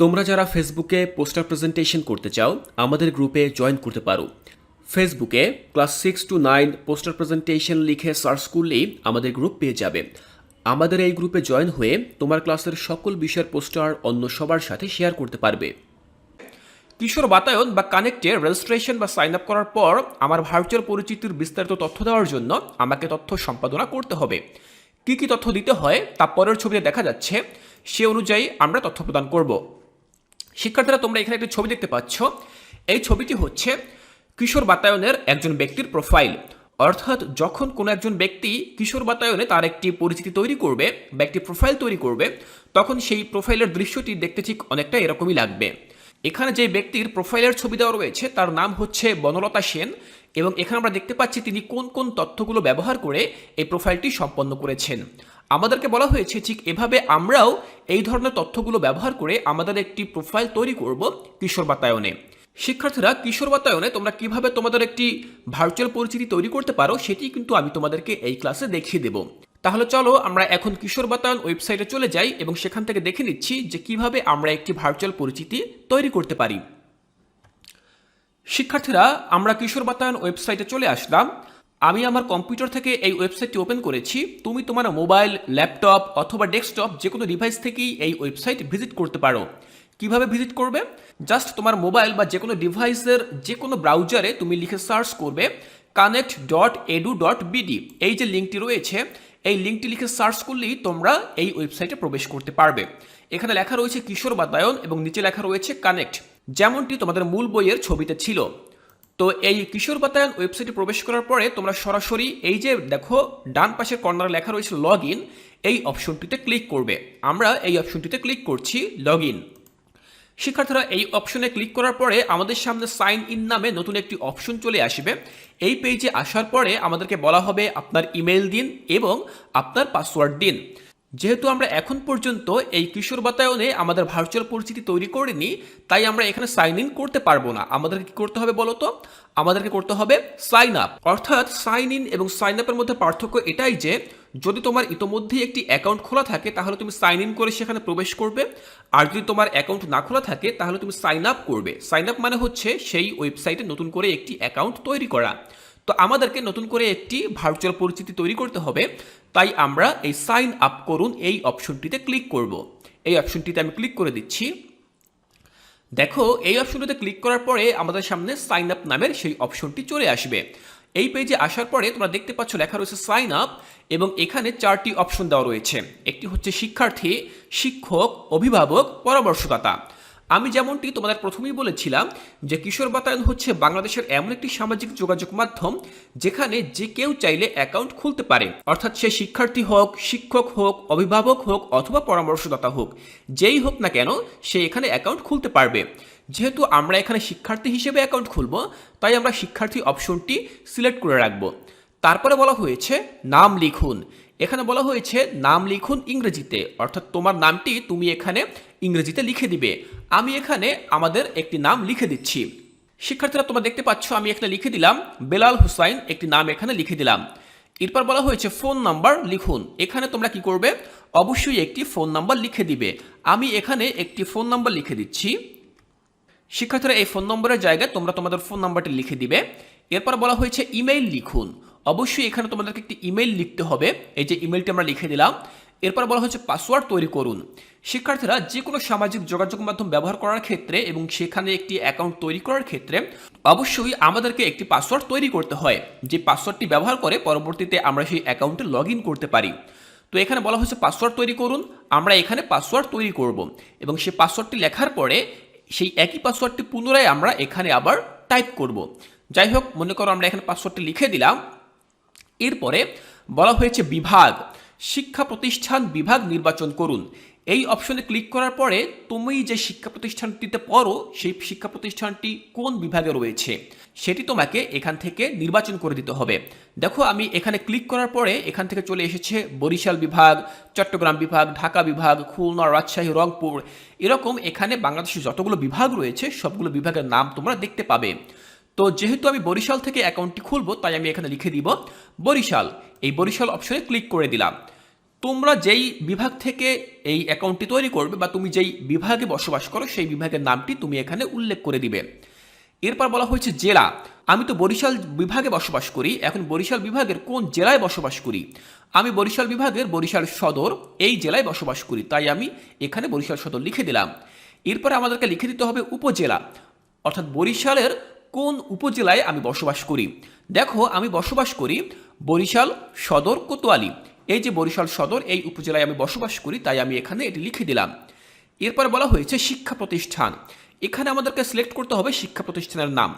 তোমরা যারা ফেসবুকে পোস্টার প্রেজেন্টেশন করতে চাও, আমাদের গ্রুপে জয়েন করতে পারো। ফেসবুকে class six to nine poster presentation লিখে সার্চ করলেই আমাদের গ্রুপ পেয়ে যাবে। আমাদের এই গ্রুপে জয়েন হয়ে তোমার ক্লাসের সকল বিষয়ের পোস্টার অন্য সবার সাথে শেয়ার করতে পারবে। কিশোর বাতায়ন বা কানেক্টে রেজিস্ট্রেশন বা সাইন আপ করার পর আমার ভার্চুয়াল পরিচিতির বিস্তারিত তথ্য দেওয়ার জন্য আমাকে তথ্য সম্পাদনা করতে হবে। কি কি তথ্য দিতে হয় তা পরের ছবিতে দেখা যাচ্ছে, সে অনুযায়ী আমরা তথ্য প্রদান করব। শিক্ষার্থীরা, তোমরা এখানে একটি ছবি দেখতে পাচ্ছ। এই ছবিটি হচ্ছে কিশোর বাতায়নের একজন ব্যক্তির প্রোফাইল। অর্থাৎ যখন কোনো একজন ব্যক্তি কিশোর বাতায়নে তার একটি পরিচিতি তৈরি করবে বা একটি প্রোফাইল তৈরি করবে, তখন সেই প্রোফাইলের দৃশ্যটি দেখতে ঠিক অনেকটা এরকমই লাগবে। এখানে যে ব্যক্তির প্রোফাইলের ছবি দেওয়া রয়েছে, তার নাম হচ্ছে বনলতা সেন এবং এখানে আমরা দেখতে পাচ্ছি তিনি কোন কোন তথ্যগুলো ব্যবহার করে এই প্রোফাইলটি সম্পন্ন করেছেন। আমাদেরকে বলা হয়েছে ঠিক এভাবে আমরাও এই ধরনের তথ্যগুলো ব্যবহার করে আমাদের একটি প্রোফাইল তৈরি করব কিশোর বাতায়নে। শিক্ষার্থীরা, কিশোর বাতায়নে তোমরা কীভাবে তোমাদের একটি ভার্চুয়াল পরিচিতি তৈরি করতে পারো সেটি কিন্তু আমি তোমাদেরকে এই ক্লাসে দেখিয়ে দেব। তাহলে চলো আমরা এখন কিশোর বাতায়ন ওয়েবসাইটে চলে যাই এবং সেখান থেকে দেখে নিচ্ছি যে কীভাবে আমরা একটি ভার্চুয়াল পরিচিতি তৈরি করতে পারি। শিক্ষার্থীরা, আমরা কিশোর বাতায়ন ওয়েবসাইটে চলে আসলাম। আমি আমার কম্পিউটার থেকে এই ওয়েবসাইটটি ওপেন করেছি। তুমি তোমার মোবাইল, ল্যাপটপ অথবা ডেস্কটপ যে কোনো ডিভাইস থেকেই এই ওয়েবসাইট ভিজিট করতে পারো। কীভাবে ভিজিট করবে? জাস্ট তোমার মোবাইল বা যে কোনো ডিভাইসের যে কোনো ব্রাউজারে তুমি লিখে সার্চ করবে connect dot edu dot BD এই যে লিঙ্কটি রয়েছে, এই লিঙ্কটি লিখে সার্চ করলেই তোমরা এই ওয়েবসাইটে প্রবেশ করতে পারবে। এখানে লেখা রয়েছে কিশোর বাতায়ন এবং নিচে লেখা রয়েছে কানেক্ট যেমনটি তোমাদের মূল বইয়ের ছবিতে ছিল। তো এই কিশোর বাতায়ন ওয়েবসাইটে প্রবেশ করার পরে তোমরা সরাসরি এই যে দেখো, ডান পাশের কর্নারে লেখা রয়েছে লগ ইন এই অপশনটিতে ক্লিক করবে। আমরা এই অপশনটিতে ক্লিক করছি লগ ইন শিক্ষার্থীরা, এই অপশনে ক্লিক করার পরে আমাদের সামনে সাইন ইন নামে নতুন একটি অপশন চলে আসবে। এই পেজে আসার পরে আমাদেরকে বলা হবে আপনার ইমেল দিন এবং আপনার পাসওয়ার্ড দিন। যেহেতু আমরা এখন পর্যন্ত এই কিশোর বাতায়নে আমাদের ভার্চুয়াল পরিচিতি তৈরি করিনি, তাই আমরা এখানে সাইন ইন করতে পারব না। আমাদেরকে কি করতে হবে বলতো? আমাদেরকে করতে হবে সাইন আপ অর্থাৎ সাইন ইন এবং সাইন আপের মধ্যে পার্থক্য এটাই যে, যদি তোমার ইতোমধ্যেই একটি অ্যাকাউন্ট খোলা থাকে, তাহলে তুমি সাইন ইন করে সেখানে প্রবেশ করবে। আর যদি তোমার অ্যাকাউন্ট না খোলা থাকে, তাহলে তুমি সাইন আপ করবে। সাইন আপ মানে হচ্ছে সেই ওয়েবসাইটে নতুন করে একটি অ্যাকাউন্ট তৈরি করা। তো আমাদেরকে নতুন করে একটি ভার্চুয়াল পরিচিতি তৈরি করতে হবে। তাই আমরা এই সাইন আপ করুন এই অপশনটিতে ক্লিক করব। এই অপশনটিতে আমি ক্লিক করে দিচ্ছি। দেখো, এই অপশনটিতে ক্লিক করার পরে আমাদের সামনে সাইন আপ নামের সেই অপশনটি চলে আসবে। এই পেজে আসার পরে তোমরা দেখতে পাচ্ছ লেখা রয়েছে সাইন আপ এবং এখানে চারটি অপশন দেওয়া রয়েছে। একটি হচ্ছে শিক্ষার্থী, শিক্ষক, অভিভাবক, পরামর্শদাতা। আমি যেমনটি তোমাদের প্রথমেই বলেছিলাম যে কিশোর বাতায়ন হচ্ছে বাংলাদেশের এমন একটি সামাজিক যোগাযোগ মাধ্যম যেখানে যে কেউ চাইলে অ্যাকাউন্ট খুলতে পারে। অর্থাৎ সে শিক্ষার্থী হোক, শিক্ষক হোক, অভিভাবক হোক অথবা পরামর্শদাতা হোক, যেই হোক না কেন সে এখানে অ্যাকাউন্ট খুলতে পারবে। যেহেতু আমরা এখানে শিক্ষার্থী হিসেবে অ্যাকাউন্ট খুলব, তাই আমরা শিক্ষার্থী অপশনটি সিলেক্ট করে রাখব। তারপরে বলা হয়েছে, নাম লিখুন। এখানে বলা হয়েছে, নাম লিখুন ইংরেজিতে। অর্থাৎ তোমার নামটি তুমি এখানে ইংরেজিতে লিখে দিবে। আমি এখানে আমাদের একটি নাম লিখে দিচ্ছি। শিক্ষার্থীরা, তোমরা দেখতে পাচ্ছ, আমি এখানে লিখে দিলাম, বেলাল হুসাইন একটি নাম এখানে লিখে দিলাম। এরপর বলা হয়েছে, ফোন নাম্বার লিখুন। এখানে তোমরা কি করবে? অবশ্যই একটি ফোন নাম্বার লিখে দিবে। আমি এখানে একটি ফোন নাম্বার লিখে দিচ্ছি। শিক্ষার্থীরা, এই ফোন নম্বরের জায়গায় তোমরা তোমাদের ফোন নাম্বারটি লিখে দিবে। এরপর বলা হয়েছে, ইমেইল লিখুন। অবশ্যই এখানে তোমাদেরকে একটি ইমেইল লিখতে হবে। এই যে ইমেলটি আমরা লিখে দিলাম। এরপর বলা হচ্ছে পাসওয়ার্ড তৈরি করুন। শিক্ষার্থীরা যে কোনো সামাজিক যোগাযোগ মাধ্যম ব্যবহার করার ক্ষেত্রে এবং সেখানে একটি অ্যাকাউন্ট তৈরি করার ক্ষেত্রে অবশ্যই আমাদেরকে একটি পাসওয়ার্ড তৈরি করতে হয়। যে পাসওয়ার্ডটি ব্যবহার করে পরবর্তীতে আমরা সেই অ্যাকাউন্টে লগ করতে পারি। তো এখানে বলা হচ্ছে পাসওয়ার্ড তৈরি করুন। আমরা এখানে পাসওয়ার্ড তৈরি করব এবং সেই পাসওয়ার্ডটি লেখার পরে সেই একই পাসওয়ার্ডটি পুনরায় আমরা এখানে আবার টাইপ করব। যাই হোক, মনে করো আমরা এখানে পাসওয়ার্ডটি লিখে দিলাম। এরপরে বলা হয়েছে বিভাগ, শিক্ষা প্রতিষ্ঠান বিভাগ নির্বাচন করুন। এই অপশনে ক্লিক করার পরে তুমি যে শিক্ষা প্রতিষ্ঠানটিতে পড়ো, সেই শিক্ষা প্রতিষ্ঠানটি কোন বিভাগে রয়েছে, সেটি তোমাকে এখান থেকে নির্বাচন করে দিতে হবে। দেখো, আমি এখানে ক্লিক করার পরে এখান থেকে চলে এসেছে বরিশাল বিভাগ, চট্টগ্রাম বিভাগ, ঢাকা বিভাগ, খুলনা, রাজশাহী, রংপুর। এরকম এখানে বাংলাদেশের যতগুলো বিভাগ রয়েছে, সবগুলো বিভাগের নাম তোমরা দেখতে পাবে। তো যেহেতু আমি বরিশাল থেকে অ্যাকাউন্টটি খুলবো, তাই আমি এখানে লিখে দিব বরিশাল। এই বরিশাল অপশনে ক্লিক করে দিলাম। তোমরা যেই বিভাগ থেকে এই অ্যাকাউন্টটি তৈরি করবে বা তুমি যেই বিভাগে বসবাস করো, সেই বিভাগের নামটি তুমি এখানে উল্লেখ করে দিবে। এরপর বলা হয়েছে জেলা। আমি তো বরিশাল বিভাগে বসবাস করি। এখন বরিশাল বিভাগের কোন জেলায় বসবাস করি? আমি বরিশাল বিভাগের বরিশাল সদর এই জেলায় বসবাস করি, তাই আমি এখানে বরিশাল সদর লিখে দিলাম। এরপরে আমাদেরকে লিখে দিতে হবে উপজেলা। অর্থাৎ বরিশালের কোন উপজেলায় আমি বসবাস করি? দেখো, আমি বসবাস করি বরিশাল সদর কোতোয়ালি। এই যে বরিশাল সদর, এই উপজেলায় আমি বসবাস করি, তাই আমি এখানে এটি লিখে দিলাম। এরপর বলা হয়েছে শিক্ষা প্রতিষ্ঠান। এখানে আমাদেরকে সিলেক্ট করতে হবে শিক্ষা প্রতিষ্ঠানের নাম।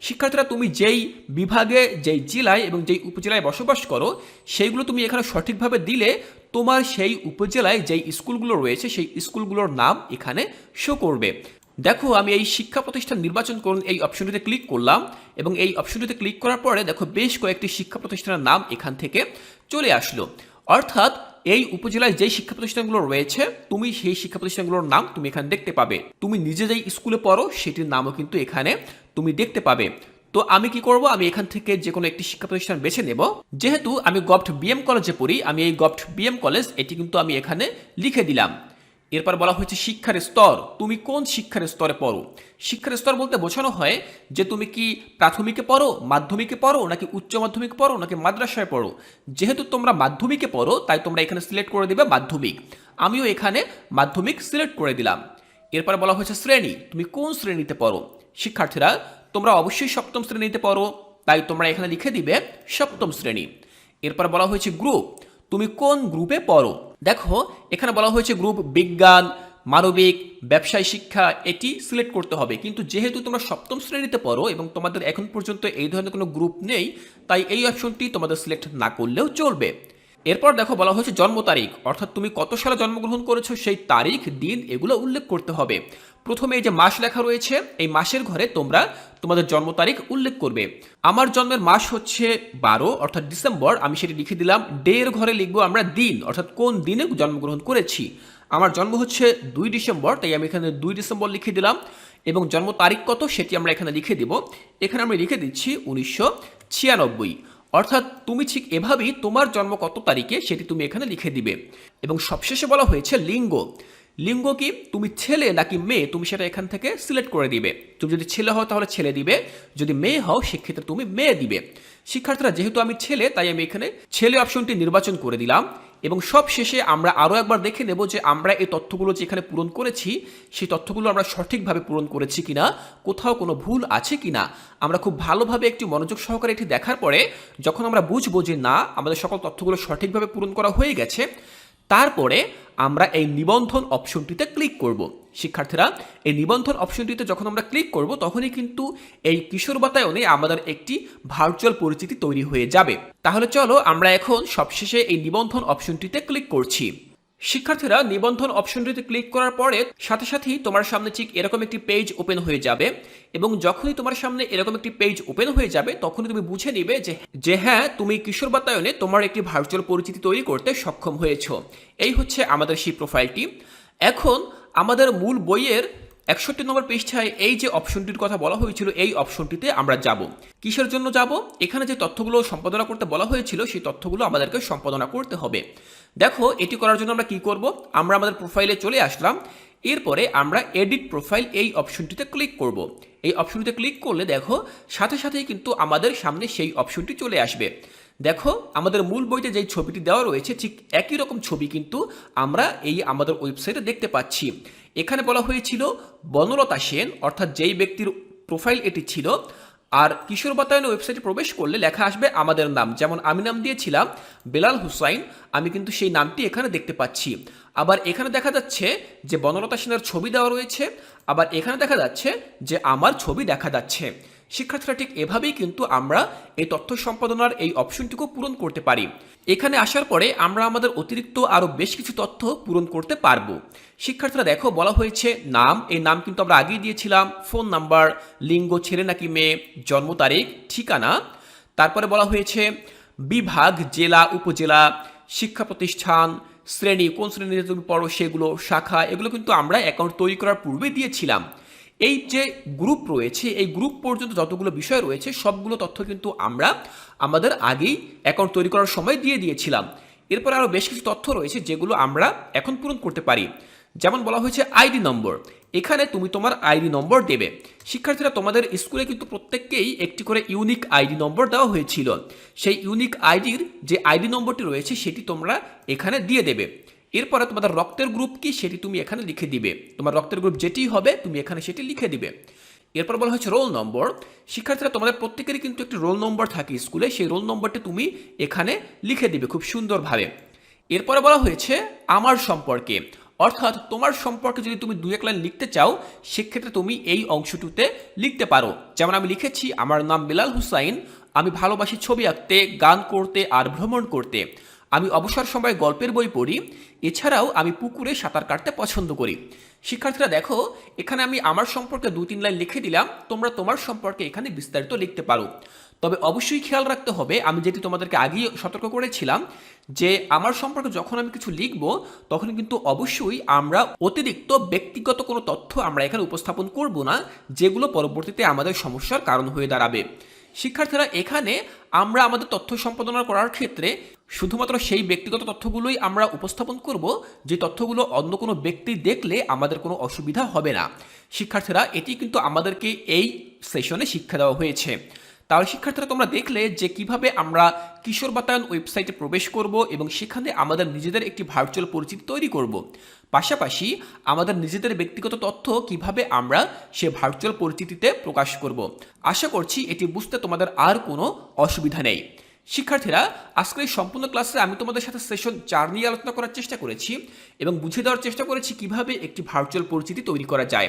শিক্ষার্থীরা, তুমি যেই বিভাগে, যেই জেলায় এবং যেই উপজেলায় বসবাস করো, সেইগুলো তুমি এখানে সঠিকভাবে দিলে তোমার সেই উপজেলায় যেই স্কুলগুলো রয়েছে, সেই স্কুলগুলোর নাম এখানে শো করবে। দেখো, আমি এই শিক্ষা প্রতিষ্ঠান নির্বাচন করুন, এই অপশনটিতে ক্লিক করলাম এবং এই অপশনটিতে ক্লিক করার পরে দেখো, বেশ কয়েকটি শিক্ষা প্রতিষ্ঠানের নাম এখান থেকে চলে আসলো। অর্থাৎ এই উপজেলায় যেই শিক্ষা প্রতিষ্ঠানগুলো রয়েছে, তুমি সেই শিক্ষা প্রতিষ্ঠানগুলোর নাম তুমি এখানে দেখতে পাবে। তুমি নিজে যেই স্কুলে পড়ো, সেটির নামও কিন্তু এখানে তুমি দেখতে পাবে। তো আমি কি করব? আমি এখান থেকে যে কোনো একটি শিক্ষা প্রতিষ্ঠান বেছে নেব। যেহেতু আমি গভট বিএম কলেজে পড়ি, আমি এই গভট বিএম কলেজ, এটি কিন্তু আমি এখানে লিখে দিলাম। এরপর বলা হয়েছে শিক্ষার স্তর। তুমি কোন শিক্ষার স্তরে পড়ো? শিক্ষার স্তর বলতে বোঝানো হয় যে তুমি কি প্রাথমিকে পড়ো, মাধ্যমিকে পড়ো, নাকি উচ্চ মাধ্যমিক পড়ো, নাকি মাদ্রাসায় পড়ো? যেহেতু তোমরা মাধ্যমিকে পড়ো, তাই তোমরা এখানে সিলেক্ট করে দিবে মাধ্যমিক। আমিও এখানে মাধ্যমিক সিলেক্ট করে দিলাম। এরপর বলা হয়েছে শ্রেণি। তুমি কোন শ্রেণীতে পড়ো? শিক্ষার্থীরা, তোমরা অবশ্যই সপ্তম শ্রেণীতে পড়ো, তাই তোমরা এখানে লিখে দিবে সপ্তম শ্রেণি। এরপর বলা হয়েছে গ্রুপ তুমি কোন গ্রুপে পড়ো? দেখো, এখানে বলা হয়েছে গ্রুপ বিজ্ঞান, মানবিক, ব্যবসায় শিক্ষা, এটি সিলেক্ট করতে হবে। কিন্তু যেহেতু তোমরা সপ্তম শ্রেণীতে পড়ো এবং তোমাদের এখন পর্যন্ত এই ধরনের কোনো গ্রুপ নেই, তাই এই অপশনটি তোমাদের সিলেক্ট না করলেও চলবে। এরপর দেখো বলা হয়েছে জন্ম তারিখ, অর্থাৎ তুমি কত সালে জন্মগ্রহণ করেছ সেই তারিখ, দিন এগুলো উল্লেখ করতে হবে। প্রথমে এই যে মাস লেখা রয়েছে, এই মাসের ঘরে তোমরা তোমাদের জন্ম তারিখ উল্লেখ করবে। আমার জন্মের মাস হচ্ছে বারো, অর্থাৎ ডিসেম্বর, আমি সেটি লিখে দিলাম। ডে এর ঘরে লিখব আমরা দিন, অর্থাৎ কোন দিনে জন্মগ্রহণ করেছি। আমার জন্ম হচ্ছে দুই ডিসেম্বর, তাই আমি এখানে দুই ডিসেম্বর লিখে দিলাম। এবং জন্ম তারিখ কত সেটি আমরা এখানে লিখে দিব। এখানে আমরা লিখে দিচ্ছি উনিশশো ছিয়ানব্বই। অর্থাৎ তুমি ঠিক এভাবেই তোমার জন্ম কত তারিখে সেটি তুমি এখানে লিখে দিবে। এবং সবশেষে বলা হয়েছে লিঙ্গ। লিঙ্গ কি? তুমি ছেলে নাকি মেয়ে? তুমি সেটা এখান থেকে সিলেক্ট করে দিবে। তুমি যদি ছেলে হও তাহলে ছেলে দিবে। যদি মেয়ে হও সেক্ষেত্রে তুমি মেয়ে দিবে। শিক্ষার্থীরা, যেহেতু আমি ছেলে, তাই আমি এখানে ছেলে অপশনটি নির্বাচন করে দিলাম। এবং সব শেষে আমরা আরও একবার দেখে নেব যে আমরা এই তথ্যগুলো যেখানে পূরণ করেছি, সেই তথ্যগুলো আমরা সঠিকভাবে পূরণ করেছি কিনা, কোথাও কোনো ভুল আছে কিনা। আমরা খুব ভালোভাবে একটি মনোযোগ সহকারে এটি দেখার পরে, যখন আমরা বুঝব যে না, আমাদের সকল তথ্যগুলো সঠিকভাবে পূরণ করা হয়ে গেছে তারপরে আমরা এই নিবন্ধন অপশনটিতে ক্লিক করব। শিক্ষার্থীরা, এই নিবন্ধন অপশনটিতে যখন আমরা ক্লিক করব, তখনই কিন্তু এই কিশোর বাতায়নে আমাদের একটি ভার্চুয়াল পরিচিতি তৈরি হয়ে যাবে। তাহলে চলো আমরা এখন সবশেষে এই নিবন্ধন অপশনটিতে ক্লিক করছি। শিক্ষার্থীরা নিবন্ধন অপশনটিতে ক্লিক করার পরে সাথে সাথেই তোমার সামনে ঠিক এরকম একটি পেজ ওপেন হয়ে যাবে এবং যখনই তোমার সামনে এরকম একটি পেজ ওপেন হয়ে যাবে, তখনই তুমি বুঝে নিবে যে যে হ্যাঁ তুমি কিশোর বাতায়নে তোমার একটি ভার্চুয়াল পরিচিতি তৈরি করতে সক্ষম হয়েছ। এই হচ্ছে আমাদের সেই প্রোফাইলটি এখন আমাদের মূল বইয়ের একষট্টি নম্বর পৃষ্ঠায় এই যে অপশনটির কথা বলা হয়েছিল, এই অপশনটিতে আমরা যাব। কিসের জন্য যাব? এখানে যে তথ্যগুলো সম্পাদনা করতে বলা হয়েছিল, সেই তথ্যগুলো আমাদেরকে সম্পাদনা করতে হবে। দেখো, এটি করার জন্য আমরা কি করব? আমরা আমাদের প্রোফাইলে চলে আসলাম। এরপরে আমরা এডিট প্রোফাইল এই অপশনটিতে ক্লিক করব। এই অপশনটিতে ক্লিক করলে দেখো, সাথে সাথেই কিন্তু আমাদের সামনে সেই অপশনটি চলে আসবে। দেখো, আমাদের মূল বইতে যেই ছবিটি দেওয়া রয়েছে, ঠিক একই রকম ছবি কিন্তু আমরা এই আমাদের ওয়েবসাইটে দেখতে পাচ্ছি। এখানে বলা হয়েছিল বনলতা সেন, অর্থাৎ যেই ব্যক্তির প্রোফাইল এটি ছিল, আর কিশোর বাতায়ন ওয়েবসাইটে প্রবেশ করলে লেখা আসবে আমাদের নাম। যেমন আমি নাম দিয়েছিলাম বেলাল হুসাইন, আমি কিন্তু সেই নামটি এখানে দেখতে পাচ্ছি। আবার এখানে দেখা যাচ্ছে যে বনলতা সেনের ছবি দেওয়া রয়েছে, আবার এখানে দেখা যাচ্ছে যে আমার ছবি দেখা যাচ্ছে। শিক্ষার্থীরা ঠিক এভাবেই কিন্তু আমরা এই তথ্য সম্পাদনার এই অপশনটিকে পূরণ করতে পারি। এখানে আসার পরে আমরা আমাদের অতিরিক্ত আরও বেশ কিছু তথ্য পূরণ করতে পারব। শিক্ষার্থীরা দেখো, বলা হয়েছে নাম, এই নাম কিন্তু আমরা আগেই দিয়েছিলাম, ফোন নাম্বার, লিঙ্গ, ছেলে নাকি মেয়ে, জন্ম তারিখ, ঠিকানা। তারপরে বলা হয়েছে বিভাগ, জেলা, উপজেলা, শিক্ষা প্রতিষ্ঠান, শ্রেণি, কোন শ্রেণীতে তুমি পড়ো সেগুলো, শাখা, এগুলো কিন্তু আমরা অ্যাকাউন্ট তৈরি করার পূর্বে দিয়েছিলাম। এই যে গ্রুপ রয়েছে, এই গ্রুপ পর্যন্ত যতগুলো বিষয় রয়েছে, সবগুলো তথ্য কিন্তু আমরা আমাদের আগেই অ্যাকাউন্ট তৈরি করার সময় দিয়ে দিয়েছিলাম। এরপর আরও বেশ কিছু তথ্য রয়েছে যেগুলো আমরা এখন পূরণ করতে পারি। যেমন বলা হয়েছে আইডি নম্বর। এখানে তুমি তোমার আইডি নম্বর দেবে। শিক্ষার্থীরা তোমাদের স্কুলে কিন্তু প্রত্যেককেই একটি করে ইউনিক আইডি নম্বর দেওয়া হয়েছিল। সেই ইউনিক আইডির যে আইডি নম্বরটি রয়েছে, সেটি তোমরা এখানে দিয়ে দেবে। এরপরে তোমাদের রক্তের গ্রুপ কি সেটি তুমি এখানে লিখে দিবে। তোমার রক্তের গ্রুপ যেটি হবে, তুমি এখানে সেটি লিখে দিবে। এরপর বলা হয়েছে রোল নম্বর শিক্ষার্থীরা, তোমাদের প্রত্যেকেরই কিন্তু একটি রোল নম্বর থাকে স্কুলে। সেই রোল নম্বরটি তুমি এখানে লিখে দিবে খুব সুন্দরভাবে। এরপরে বলা হয়েছে আমার সম্পর্কে। অর্থাৎ তোমার সম্পর্কে যদি তুমি দু এক লাইন লিখতে চাও, সেক্ষেত্রে তুমি এই অংশটুতে লিখতে পারো। যেমন আমি লিখেছি, আমার নাম বিলাল হুসাইন। আমি ভালোবাসি ছবি আঁকতে, গান করতে আর ভ্রমণ করতে। আমি অবসর সময় গল্পের বই পড়ি, এছাড়াও আমি পুকুরে সাঁতার কাটতে পছন্দ করি। শিক্ষার্থীরা, দেখো, এখানে আমি আমার সম্পর্কে দু তিন লাইন লিখে দিলাম, তোমরা তোমার সম্পর্কে এখানে বিস্তারিত লিখতে পারো। তবে অবশ্যই খেয়াল রাখতে হবে, আমি যেটি তোমাদেরকে আগেই সতর্ক করেছিলাম, যে আমার সম্পর্কে যখন আমি কিছু লিখব, তখন কিন্তু অবশ্যই আমরা অতিরিক্ত ব্যক্তিগত কোনো তথ্য আমরা এখানে উপস্থাপন করব না, যেগুলো পরবর্তীতে আমাদের সমস্যার কারণ হয়ে দাঁড়াবে। শিক্ষার্থীরা, এখানে আমরা আমাদের তথ্য সম্পাদনা করার ক্ষেত্রে শুধুমাত্র সেই ব্যক্তিগত তথ্যগুলোই আমরা উপস্থাপন করব, যে তথ্যগুলো অন্য কোনো ব্যক্তি দেখলে আমাদের কোনো অসুবিধা হবে না। শিক্ষার্থীরা, এটি কিন্তু আমাদেরকে এই সেশনে শিক্ষা দেওয়া হয়েছে। তাহলে শিক্ষার্থীরা, তোমরা দেখলে যে কীভাবে আমরা কিশোর বাতায়ন ওয়েবসাইটে প্রবেশ করব এবং সেখানে আমাদের নিজেদের একটি ভার্চুয়াল পরিচিতি তৈরি করব। পাশাপাশি আমাদের নিজেদের ব্যক্তিগত তথ্য কীভাবে আমরা সে ভার্চুয়াল পরিচিতিতে প্রকাশ করব। আশা করছি এটি বুঝতে তোমাদের আর কোনো অসুবিধা নেই। শিক্ষার্থীরা, আজকের এই সম্পূর্ণ ক্লাসে আমি তোমাদের সাথে সেশন চার নিয়ে আলোচনা করার চেষ্টা করেছি এবং বুঝিয়ে দেওয়ার চেষ্টা করেছি কীভাবে একটি ভার্চুয়াল পরিচিতি তৈরি করা যায়।